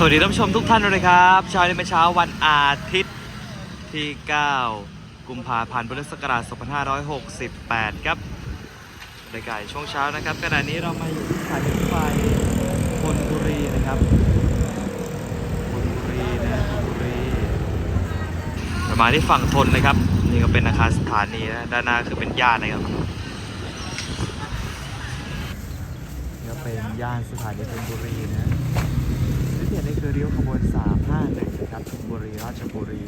สวัสดีท่านผู้ชมทุกท่านด้วยครับเช้านี้เป็นเช้าวันอาทิตย์ที่ 9 กุมภาพันธ์พุทธศักราช 2568 ครับบรรยากาศช่วงเช้านะครับขณะนี้เรามาอยู่ที่สถานีรถไฟธนบุรีนะครับธนบุรีนะธนบุรีเรามาที่ฝั่งทนนะครับ นี่ก็เป็นอาคารสถานีนะด้านหน้าคือเป็นย่านนะครับก็เป็นย่านสถานีธนบุรีนะ ที่เห็นนี่คือเลี้ยวขบวน351นะครับชลบุรีราชบุรี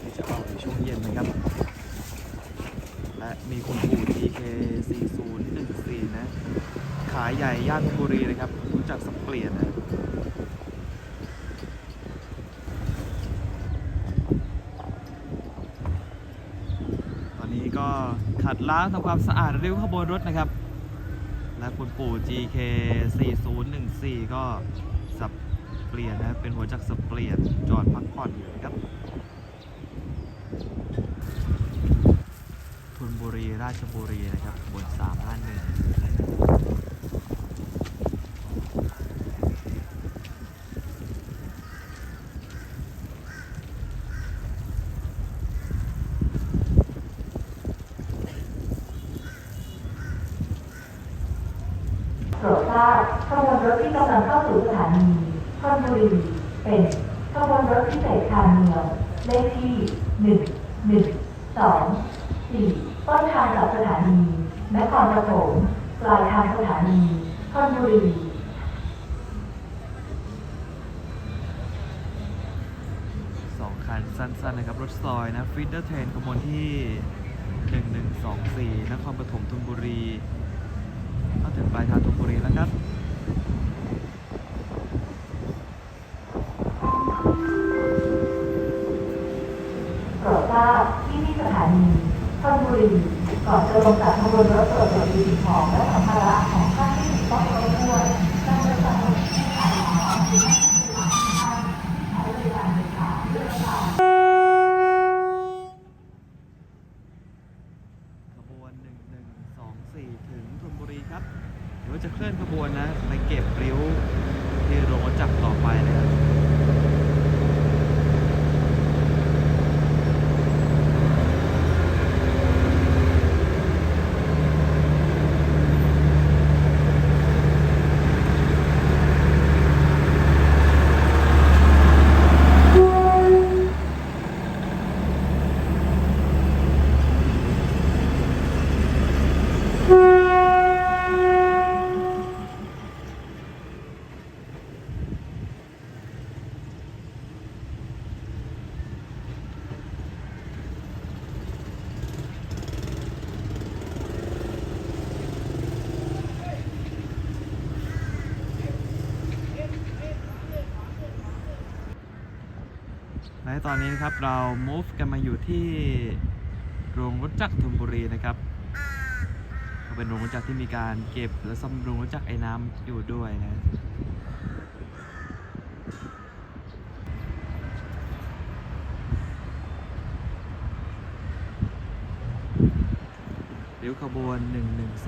ที่จะออกในช่วงเย็นนะครับ และมีคุณปู่ TK 4014 นะ ขายใหญ่ย่านธนบุรีนะครับรู้จักสับเปลี่ยนนะตอนนี้ก็ขัดล้างทำความสะอาดริ้วขบวนรถนะครับ และคุณปู่ GK 4014 ก็สับ เปลี่ยนนะครับเป็นหัวจักรสเปลี่ยนจอดพักผ่อนอยู่นะครับธนบุรีราชบุรีนะครับบน351โปรดทราบขบวนรถที่กำลังเข้าสู่สถานี ธนบุรี เป็นขบวนรถพิเศษชานเมืองเลขที่หนึ่งหนึ่งสองสี่ต้นทางจากสถานีนครปฐมปลายทางสถานีธนบุรีสองคันสั้นๆนะครับ รถซอยนะฟิตเตอร์เทนขบวนที่ 1124 นครปฐมธนบุรีเข้าถึงปลายทางธนบุรีแล้วครับ ลงจากขบวนรถโปรดตรวจดูสิ่งของและสัมภาระของท่านที่ถูกต้องครบถ้วนนำไปจัดส่งที่สถานีของที่ใช้บริการโดยสาเลือกสายขบวน1124 ถึงธนบุรีครับ เดี๋ยวจะเคลื่อนขบวนนะ ไปเก็บริ้วที่โรงรถจักรต่อไปนะครับ และตอนนี้นะครับเรา move กันมาอยู่ที่โรงรถจักรธนบุรีนะครับก็เป็นโรงรถจักรที่มีการเก็บและซ่อมบำรุงรถจักรไอ้น้ำอยู่ด้วยนะเลี้ยวขบวน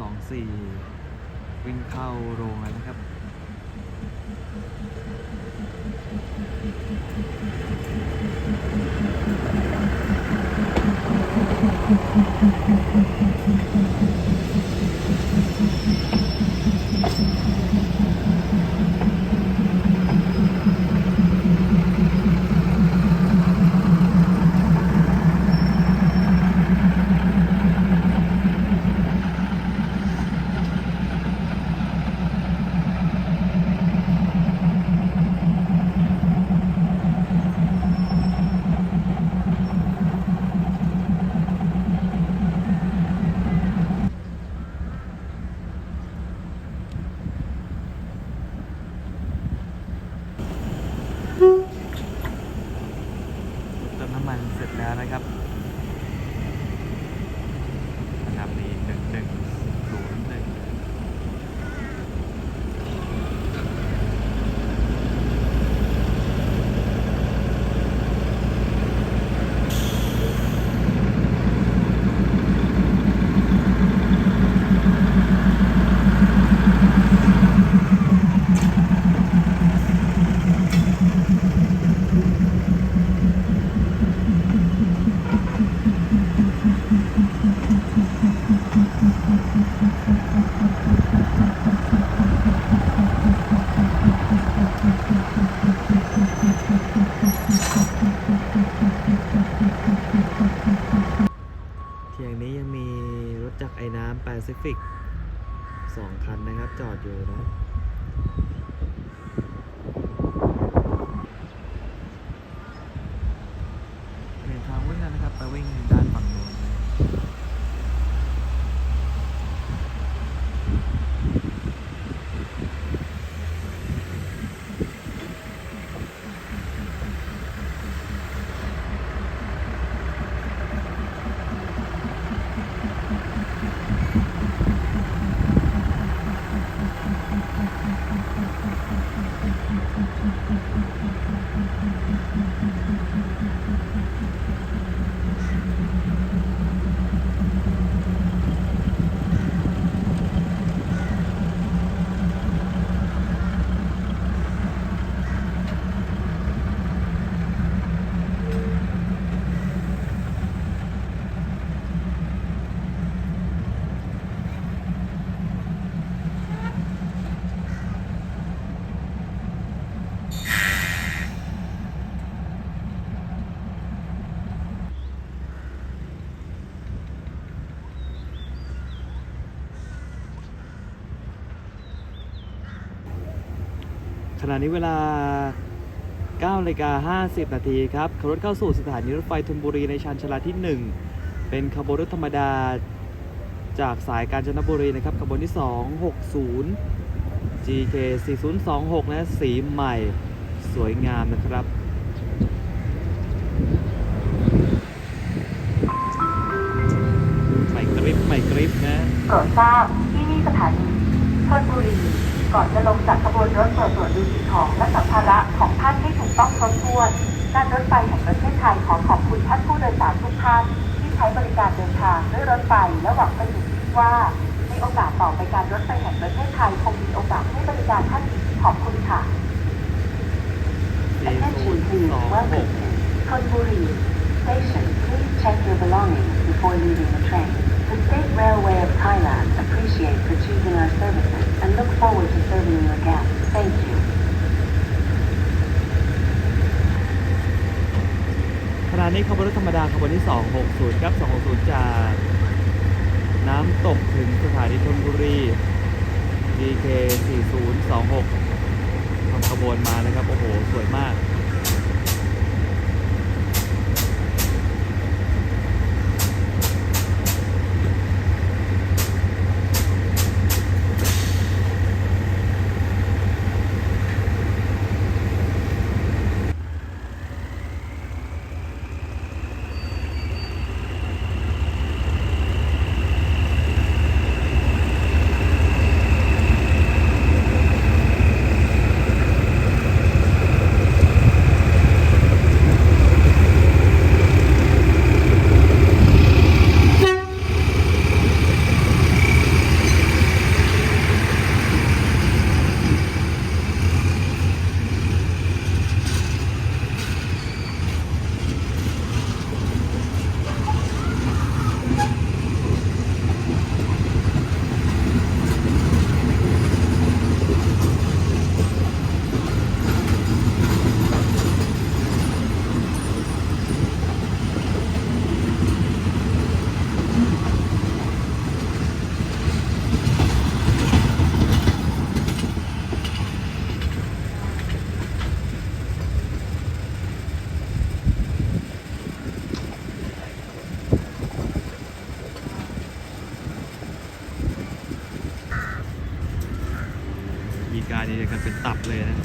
1124 วิ่งเข้าโรงแล้วนะครับ จากไอ้น้ำแปซิฟิกสองคันนะครับ จอดอยู่นะ ณะนี้เวลา9นาฬิกา50 นาทีครับขับรถเข้าสู่สถานีรถไฟธนบุรีในชานชาลาที่ 1 เป็นขบวนรถธรรมดาจากสายกาญจนบุรีนะครับขบวนที่ 260 GK 4026 นะ สีใหม่สวยงามนะครับใหม่กริบใหม่กริบนะโปรดทราบที่นี่สถานีธนบุรี ก่อนจะลงจากขบวนรถตรวจตรวจดูสิ่งของและสัมภาระของท่านให้ถูกต้องครบถ้วนการรถไฟแห่งประเทศไทยขอขอบคุณท่านผู้โดยสารทุกท่านที่ใช้บริการเดินทางด้วยรถไฟและหวังเป็นอย่างยิ่งว่าในโอกาสต่อไปการรถไฟแห่งประเทศไทยคงมีโอกาสให้บริการท่านอีกขอบคุณค่ะ Attention please, welcome to Thonburi Station. Please check your belongings before leaving the train. The State Railway of Thailand appreciates for choosing our services and look forward to serving your guests. Thank you. ขณะนี้ขบวนรถธรรมดาขบวนที่ 260 ครับ 260 จากน้ำตกถึงสถานีธนบุรี DK 4026ทำขบวนมานะครับ โอ้โห สวยมาก มี การดีกันเป็นตับเลยนะ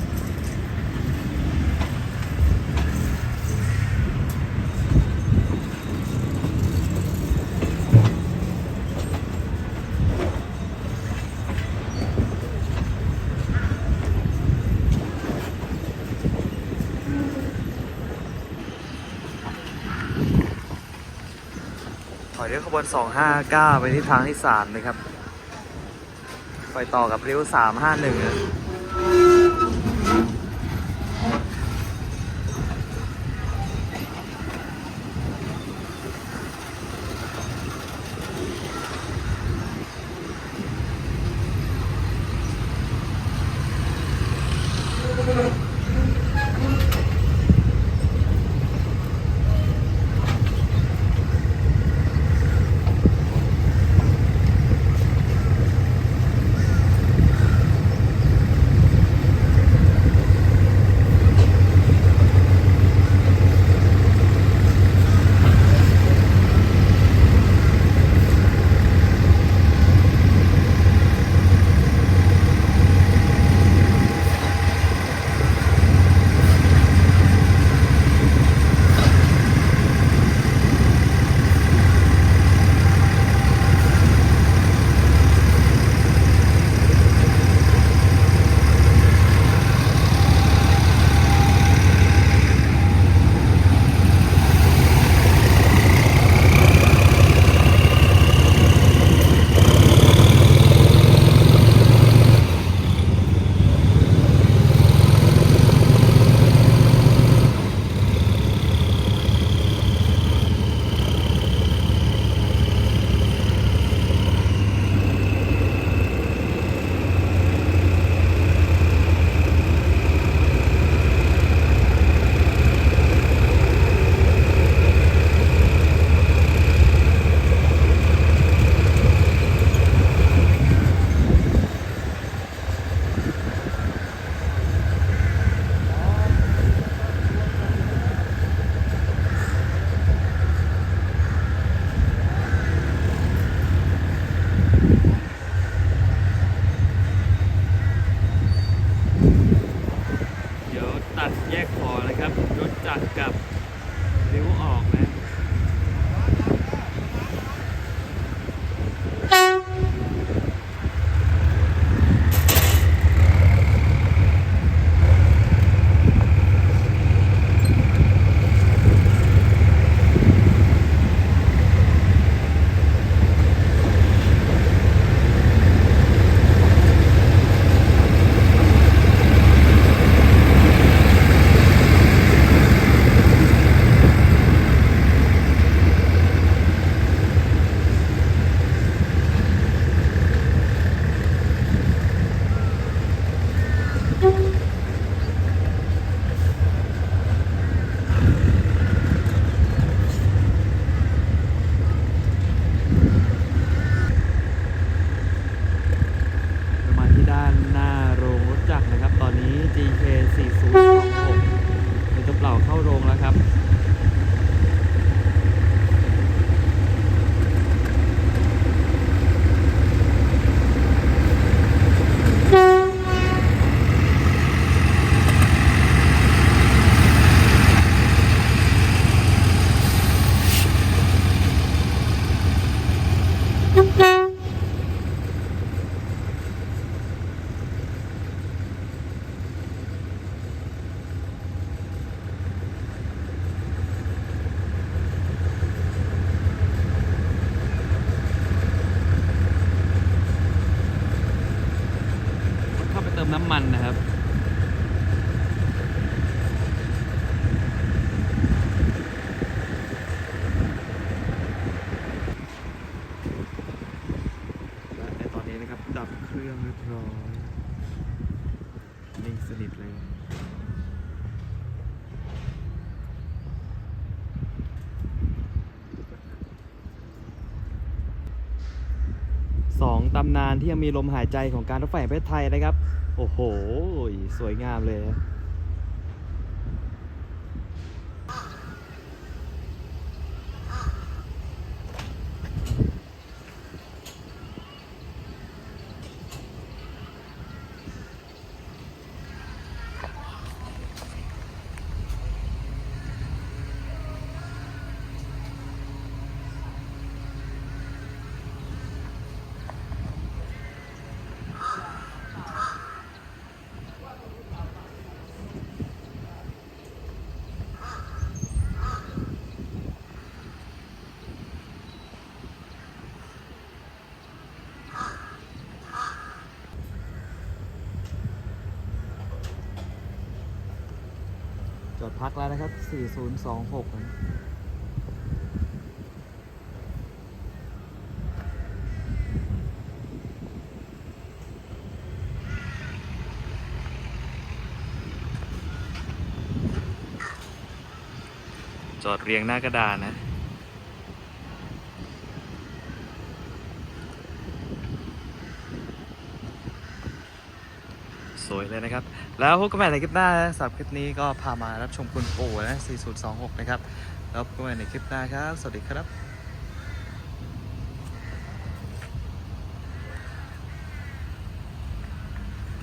ถอยด้วยขบวน 259 ไปที่ทางที่ 3 นะครับ ไปต่อกับริ้ว351 ตำนานที่ยังมีลมหายใจของการรถไฟแห่งประเทศไทยนะครับ โอ้โห สวยงามเลย พักแล้วนะครับ 4026นะจอดเรียงหน้ากระดานนะสวยเลยนะครับ แล้วพบกันใหม่ในคลิปหน้านะสำหรับคลิปนี้ก็พามารับชมคุณโอนะ4026 นะครับ แล้วพบกันใหม่ในคลิปหน้าครับ สวัสดีครับ